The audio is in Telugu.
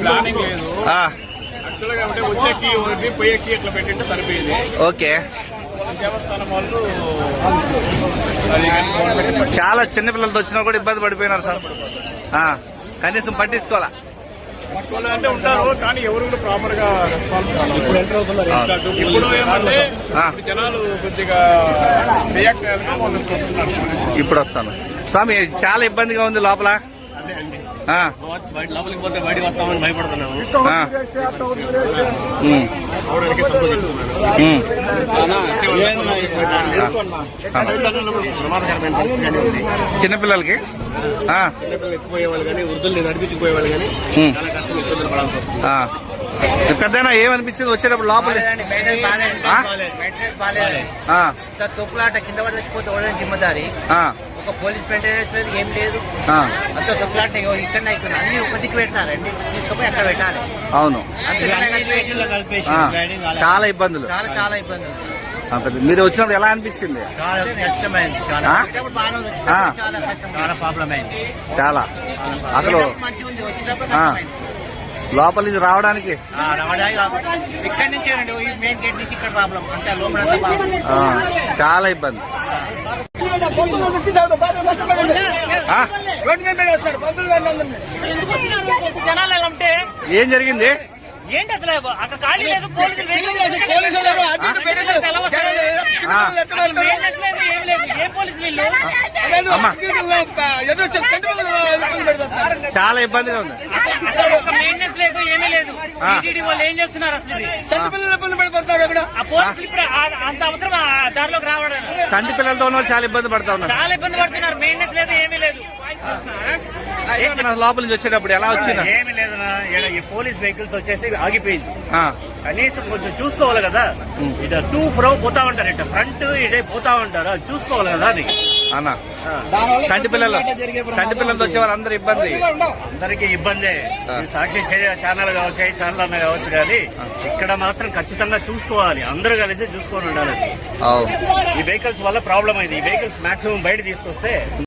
ప్లానింగ్ లేదు. యాక్చువల్గా వచ్చే పోయే అట్లా సరిపోయింది. ఓకే. చాలా చిన్నపిల్లలతో వచ్చినా కూడా ఇబ్బంది పడిపోయినారు సార్. కనీసం పట్టించుకోవాలా? అంటే ఉంటారు కానీ ఎవరు కూడా ప్రాపర్గా రెస్పాన్స్ ఇప్పుడు ఎంటర్ అవుతున్నారు ఇప్పుడు ఏమంటే ఆ. ఇప్పుడు జనాలు కొద్దిగా రియాక్ట్ ఇప్పుడు వస్తాను. స్వామి చాలా ఇబ్బందిగా ఉంది లోపల. లోపలికి పోతే బయట వస్తామని భయపడుతున్నాము. ప్రమాదకరమైన పరిస్థితి ఉంది చిన్నపిల్లలకి? చిన్నపిల్లలు ఎత్తుకుపోయే వాళ్ళు కానీ వృద్ధుల్ని నడిపించుకుపోయే వాళ్ళు కానీ ఉమ్. చాలా కష్టం ఇబ్బందులు పడాల్సి వస్తుంది ఆ. పెద్దనా ఏమనిపించింది వచ్చేటప్పుడు లోపల తొప్పులాట కింద పడి చచ్చిపోతే ఎవరైనా జిమ్మదారి ఆ, ఒక పోలీస్ మెయింటెనెన్స్ లేదు ఏం లేదు అంత తొప్పులాట ఇక్కడ అన్ని ఒక దిక్కు పెట్టాలండి తీసుకుపోయి అక్కడ పెట్టాలి అవును చాలా ఇబ్బందులు. చాలా చాలా ఇబ్బంది ఆ, పెద్ద- మీరు వచ్చినప్పుడు ఎలా అనిపించింది? చాలా అసలు. లోపల నుంచి రావడానికి? చాలా ఇబ్బంది. ఏం జరిగింది? ఏంటి అసలు? అక్కడ ఖాళీ లేదు పోలీసులు లేదు, ఏం లేదు. ఏం పోలీసులు చాలా ఇబ్బందిగా ఉంది. మెయింటెనెన్స్ లేదు ఏమీ లేదు. టీటీడీ వాళ్ళు ఏం చేస్తున్నారు అసలు ఇది? ఆ పోలీసులు ఇప్పుడు ఆ- అంత అవసరం ఆ దారిలోకి రావడం చంటి పిల్లలతో ఉన్న వాళ్ళు చాలా ఇబ్బంది పడతా ఉన్నారు. చాలా ఇబ్బంది పడుతున్నారు. మెయింటెనెన్స్ లేదు ఏమీ లేదు. లోపల నుంచి వచ్చేటప్పుడు ఎలా వచ్చిందా? ఏమి లేదన్నా. ఈడ ఈ పోలీస్ వెహికల్స్ వచ్చేసి ఆగిపోయింది. ఆ, కనీసం కొంచెం చూసుకోవాలి కదా. ఇట టూ ఫ్రో పోతా ఉంటారు. ఇట ఫ్రంట్ ఇటే పోతా ఉంటారు. అది చూసుకోవాలి కదా అది. అన్న. చంటి పిల్లలు చంటి పిల్లలతో వచ్చే వాళ్ళందరూ ఇబ్బంది. అందరికీ ఇబ్బందే. ఈ సాక్షి ఛానల్ కావచ్చు ఏ ఛానల్ అన్న కావచ్చు కానీ ఇక్కడ మాత్రం ఖచ్చితంగా చూసుకోవాలి. అందరూ కలిసి చూసుకొని ఉండాలి. ఈ వెహికల్స్ వల్ల ప్రాబ్లం అయింది. ఈ వెహికల్స్ మాక్సిమం బయట తీసుకొస్తే